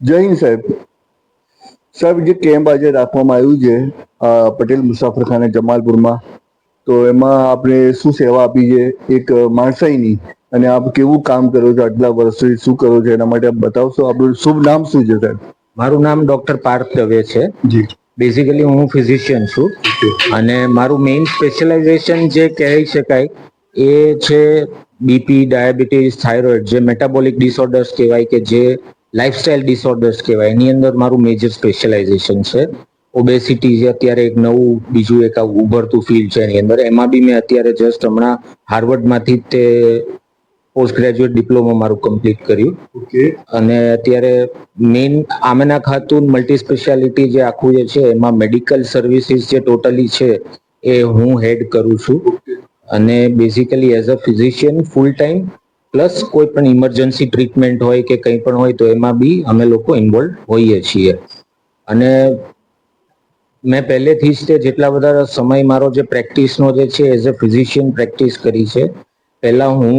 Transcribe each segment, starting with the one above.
હિન્દ સાહેબ. સાહેબ જે કેમ્પ આજે રાખવામાં આવ્યું છે પટેલ મુસાફરખાને જમાલપુરમાં તો એમાં આપણે શું સેવા આપી છે? એક માણસાઈની અને આપ કેવું કામ કરો છો આટલા વર્ષથી શું કરો છો? એના માટે આપ બતાવશો? આપણું શુભ નામ શું છે સાહેબ? મારું નામ ડોક્ટર પાર્થ દવે છે. જી. બેઝિકલી હું ફિઝિશિયન છું. અને મારું મેઇન સ્પેશિયલાઇઝેશન જે કહી શકાય એ છે બીપી ડાયાબિટીસ થાઇરોઇડ જે મેટાબોલિક ડિસઓર્ડર્સ કહેવાય કે જે લાઇફસ્ટાઇલ ડિસઓર્ડર્સ કહેવાય. એની અંદર મારું મેજર સ્પેશિયલાઇઝેશન છે. ઓબેસિટી જે અત્યારે એક નવું બીજું એક ઉભરતું ફિલ્ડ છે એની અંદર. એમાં બી મેં અત્યારે જસ્ટ હમણાં હાર્વર્ડમાંથી તે પોસ્ટ ગ્રેજ્યુએટ ડિપ્લોમા મારું કમ્પ્લીટ કર્યું. અને અત્યારે મેઇન આમેના ખાતું મલ્ટી સ્પેશિયાલિટી જે આખું જે છે એમાં મેડિકલ સર્વિસીસ જે ટોટલી છે એ હું હેડ કરું છું. અને basically as a physician full time plus કોઈ પણ ઇમરજન્સી ટ્રીટમેન્ટ હોય કે કંઈ પણ હોય તો એમાં બી અમે લોકો ઇન્વોલ્વ હોઈએ છીએ. અને મેં પહેલેથી જ તે જેટલા બધા સમય મારો જે પ્રેક્ટિસનો જે છે એઝ અ ફિઝિશિયન પ્રેક્ટિસ કરી છે પહેલાં હું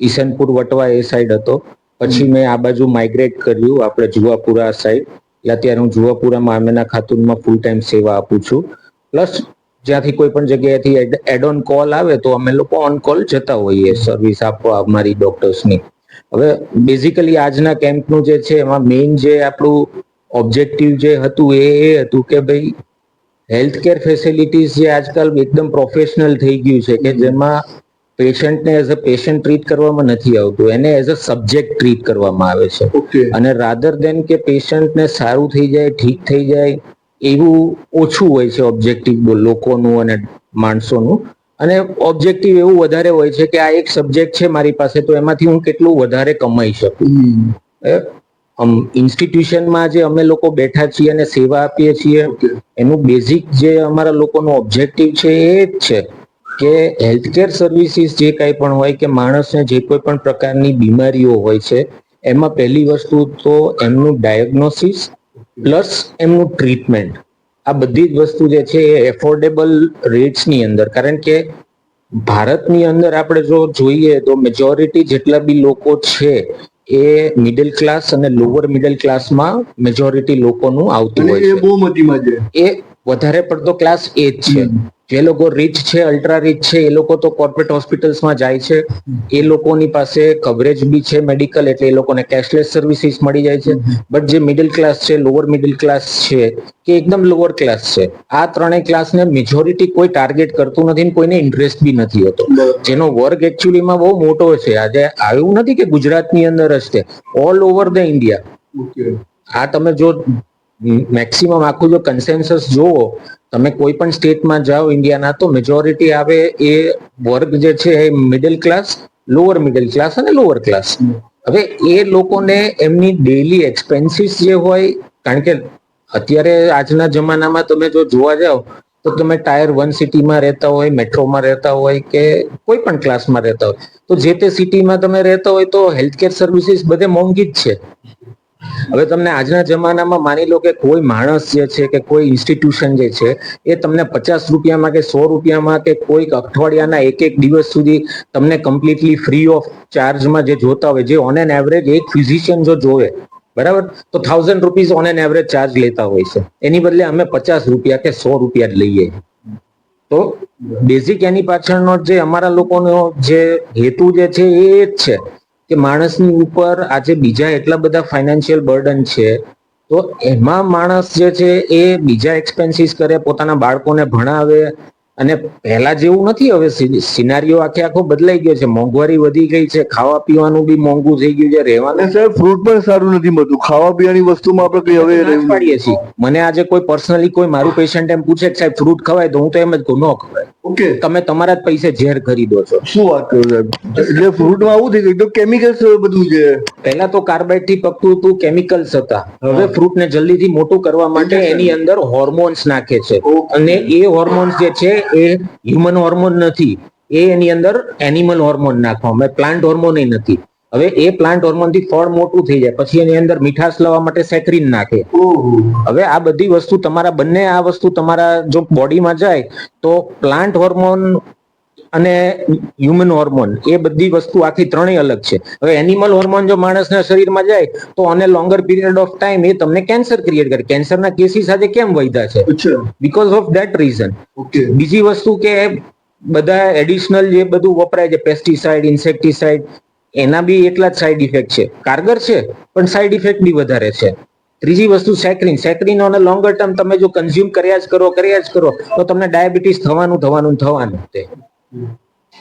ઈસનપુર વટવા એ સાઈડ હતો. પછી મેં આ બાજુ માઇગ્રેટ કર્યું આપણે જુવાપુરા સાઈડ એટલે અત્યારે હું જુવાપુરામાં આમેના ખાતુનમાં ફૂલ ટાઈમ સેવા આપું છું. પ્લસ જ્યાંથી કોઈ પણ જગ્યાએથી એડ ઓન કોલ આવે તો અમે લોકો ઓન કોલ જતા હોઈએ સર્વિસ આપવા અમારી ડોક્ટર્સની હવે બેઝિકલી આજના કેમ્પનું જે છે એમાં મેઇન જે આપણું ઓબ્જેક્ટિવ જે હતું એ એ હતું કે ભાઈ હેલ્થ કેર ફેસિલિટીઝ જે આજકાલ એકદમ પ્રોફેશનલ થઈ ગયું છે કે જેમાં પેશન્ટને એઝ અ પેશન્ટ ટ્રીટ કરવામાં નથી આવતું એને એઝ અ સબ્જેક્ટ ટ્રીટ કરવામાં આવે છે. અને રાધર દેન કે પેશન્ટને સારું થઈ જાય ઠીક થઈ જાય એવું ઓછું હોય છે ઓબ્જેક્ટિવ લોકોનું અને માણસોનું. અને ઓબ્જેક્ટિવ એવું વધારે હોય છે કે આ એક સબ્જેક્ટ છે મારી પાસે તો એમાંથી હું કેટલું વધારે કમાઈ શકું. ઇન્સ્ટિટ્યુશનમાં જે અમે લોકો બેઠા છીએ અને સેવા આપીએ છીએ એનું બેઝિક જે અમારા લોકોનો ઓબ્જેક્ટિવ છે એ જ છે કે હેલ્થકેર સર્વિસીસ જે કાંઈ પણ હોય કે માણસને જે કોઈ પણ પ્રકારની બીમારીઓ હોય છે એમાં પહેલી વસ્તુ તો એમનું ડાયગ્નોસિસ પ્લસ એમનું ટ્રીટમેન્ટ. આ બધી જ વસ્તુ જે છે એ એફોર્ડેબલ રેટ્સની અંદર. કારણ કે ભારતની અંદર આપણે જો જોઈએ તો મેજોરિટી જેટલા બી લોકો છે એ મિડલ ક્લાસ અને લોઅર મિડલ ક્લાસમાં મેજોરિટી લોકોનું આવતું હોય એ છે. એ વધારે પડતો ક્લાસ એ જ છે. જે લોકો રીચ છે અલ્ટ્રા રીચ છે એ લોકો તો કોર્પોરેટ હોસ્પિટલ્સમાં જાય છે. એ લોકોની પાસે કવરેજ બી છે મેડિકલ એટલે એ લોકોને કેશલેસ સર્વિસીસ મળી જાય છે. બટ જે મિડલ ક્લાસ છે લોઅર મિડલ ક્લાસ છે કે એકદમ લોઅર ક્લાસ છે આ ત્રણેય ક્લાસને મેજોરિટી કોઈ ટાર્ગેટ કરતું નથી ને કોઈને ઇન્ટરેસ્ટ બી નથી હોતો. જેનો વર્ગ એકચ્યુઅલીમાં બહુ મોટો છે. આજે આવ્યું નથી કે ગુજરાતની અંદર જ છે ઓલ ઓવર ધ ઇન્ડિયા આ તમે જો મેક્સિમમ આખું જો કન્સેન્સસ જુઓ, તમે કોઈ પણ સ્ટેટમાં જાઓ ઇન્ડિયાના, તો મેજોરિટી આવે એ વર્ગ જે છે એ middle class lower middle class અને લોઅર ક્લાસ હવે એ લોકોને એમની ડેલી એક્સપેન્સીસ જે હોય, કારણ કે અત્યારે આજના જમાનામાં તમે જો જોવા જાઓ, તો તમે ટાયર વન સિટીમાં રહેતા હોય, મેટ્રોમાં રહેતા હોય કે કોઈ પણ ક્લાસમાં રહેતા હોય, તો જે તે સિટીમાં તમે રહેતા હોય તો હેલ્થકેર સર્વિસીસ બધે મોંઘી જ છે. હવે તમને આજના જમાનામાં માની લો કે કોઈ માણસ જે છે કે કોઈ ઇન્સ્ટિટ્યુશન જે છે, એ તમને પચાસ રૂપિયામાં કે સો રૂપિયામાં કે કોઈક અઠવાડિયાના એક એક દિવસ સુધી તમને કમ્પ્લીટલી ફ્રી ઓફ ચાર્જમાં જે જોતા હોય, જે ઓન એન એવરેજ એક ફિઝિશિયન જો જોવે, બરાબર? તો thousand rupees on an average charge લેતા હોય છે. એની બદલે અમે પચાસ રૂપિયા કે સો રૂપિયા જ લઈએ. તો બેઝિક એની પાછળનો જે અમારા લોકોનો જે હેતુ જે છે એ જ છે. કે માણસની ઉપર આજે બીજા એટલા બધા ફાઇનાન્શિયલ બર્ડન છે તો એમાં માણસ જે છે એ બીજા એક્સપેન્સીસ કરે પોતાના બાળકોને ભણાવે અને પહેલા જેવું નથી હવે સિનારીઓ આખે આખો બદલાઈ ગયો છે. મોંઘવારી વધી ગઈ છે ખાવા પીવાનું બી મોંઘું થઈ ગયું છે રહેવાનું સાહેબ ફ્રૂટ પણ સારું નથી મળતું. ખાવા પીવાની વસ્તુમાં આપણે કઈ હવે પાડીએ છીએ. મને આજે કોઈ પર્સનલી કોઈ મારું પેશન્ટ એમ પૂછે કે સાહેબ ફ્રૂટ ખવાય તો હું તો એમ જ કહું ન ખવાય. ઓકે. તમે તમારા જ પૈસે ઝેર ખરીદો છો. શું વાત કરો સાહેબ એટલે ફ્રૂટમાં આવું થઈ ગયું. કેમિકલ્સ બધું છે. પહેલા તો કાર્બાઇડથી પકતું હતું કેમિકલ્સ હતા. હવે ફ્રૂટ ને જલ્દીથી મોટું કરવા માટે એની અંદર હોર્મોન્સ નાખે છે. અને એ હોર્મોન્સ જે છે એ હ્યુમન હોર્મોન નથી. એ એની અંદર એનિમલ હોર્મોન નાખવા મેં પ્લાન્ટ હોર્મોન નથી. હવે એ પ્લાન્ટ હોર્મોનથી ફળ મોટું થઈ જાય. પછી એની અંદર મીઠાશ લાવવા માટે સેક્રીન નાખે. હવે આ બધી વસ્તુ તમારા બંને આ વસ્તુ તમારા જો બોડીમાં જાય તો પ્લાન્ટ હોર્મોન અને હ્યુમન હોર્મોન એ બધી વસ્તુ આખી ત્રણેય અલગ છે. હવે એનિમલ હોર્મોન જો માણસના શરીરમાં જાય તો અને લોંગર પીરિયડ ઓફ ટાઈમ એ તમને કેન્સર ક્રિએટ કરે. કેન્સરના કેસીસ આજે કેમ વધ્યા છે? બીકોઝ ઓફ ધેટ રીઝન બીજી વસ્તુ કે બધા એડિશનલ જે બધું વપરાય છે પેસ્ટિસાઇડ ઇન્સેક્ટિસાઇડ એના બી એટલા જ સાઈડ ઇફેક્ટ છે. કારગર છે, પણ સાઈડ ઇફેક્ટ બી વધારે છે. ત્રીજી વસ્તુ સેક્રિન. સેક્રિન અને લોંગર ટર્મ તમે જો કન્ઝ્યુમ કર્યા જ કરો, કર્યા જ કરો, તો તમને ડાયાબિટીસ થવાનું થવાનું થવાનું તે.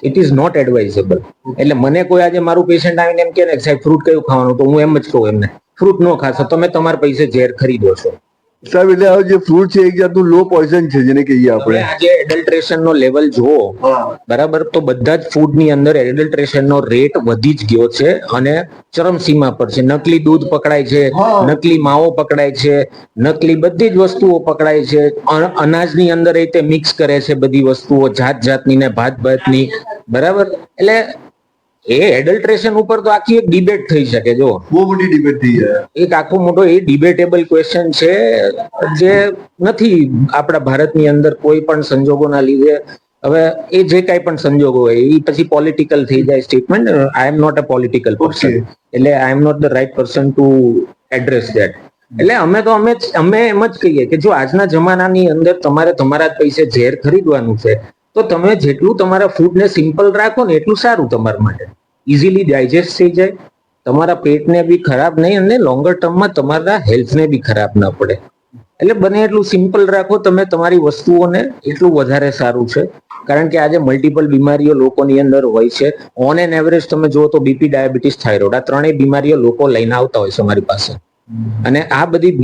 ઇટ ઇઝ નોટ એડવાઇઝેબલ એટલે મને કોઈ આજે મારું પેશન્ટ આવીને એમ કે સાહેબ ફ્રૂટ કયું ખાવાનું? તો હું એમ જ કહું એમને. ફ્રૂટ ન ખાશો, તમે તમારા પૈસે ઝેર ખરીદો છો. સાહેબ એટલે આ જે ફ્રૂટ છે એક જાતનું લો પોઈઝન છે જેને કહીએ આપણે. આજે એડલ્ટ્રેશન નો લેવલ જુઓ બરાબર? તો બધા જ ફૂડની અંદર એડલ્ટ્રેશન નો રેટ વધી જ ગયો છે અને ચરમસીમા પર છે. નકલી દૂધ પકડાય છે નકલી માવો પકડાય છે નકલી બધી જ વસ્તુઓ પકડાય છે. અનાજ અનાજની અંદર એ તે મિક્સ કરે છે બધી વસ્તુઓ જાત જાતની ને ભાત ભાતની બરાબર? એટલે એ એડલ્ટ્રેશન ઉપર તો આખી એક ડિબેટ થઈ શકે જો બહુ મોટી ડિબેટ થઈ જાય. એક આખો મોટો એ ડિબેટેબલ ક્વેશ્ચન છે જે નથી આપણા ભારતની અંદર કોઈ પણ સંજોગોના લીધે. હવે એ જે કાંઈ પણ સંજોગો હોય એ પછી પોલિટિકલ થઈ જાય statement I am not a political person એટલે I am not the right person to address that એટલે અમે તો અમે અમે એમ જ કહીએ કે જો આજના જમાનાની અંદર તમારે તમારા જ પૈસે ઝેર ખરીદવાનું છે તો તમે જેટલું તમારા ફૂડને સિમ્પલ રાખો ને એટલું સારું તમારા માટે. ઇઝીલી ડાયજેસ્ટ થઈ જાય. તમારા પેટને બી ખરાબ નહીં અને લોંગર ટર્મમાં તમારા હેલ્થને બી ખરાબ ના પડે. એટલે બને એટલું સિમ્પલ રાખો તમે તમારી વસ્તુઓને એટલું વધારે સારું છે. કારણ કે આજે મલ્ટિપલ બીમારીઓ લોકોની અંદર હોય છે. ઓન એન એવરેજ તમે જુઓ તો બીપી ડાયાબિટીસ થાઇરોઇડ આ ત્રણેય બીમારીઓ લોકો લઈને આવતા હોય છે અમારી પાસે. અને આ બધી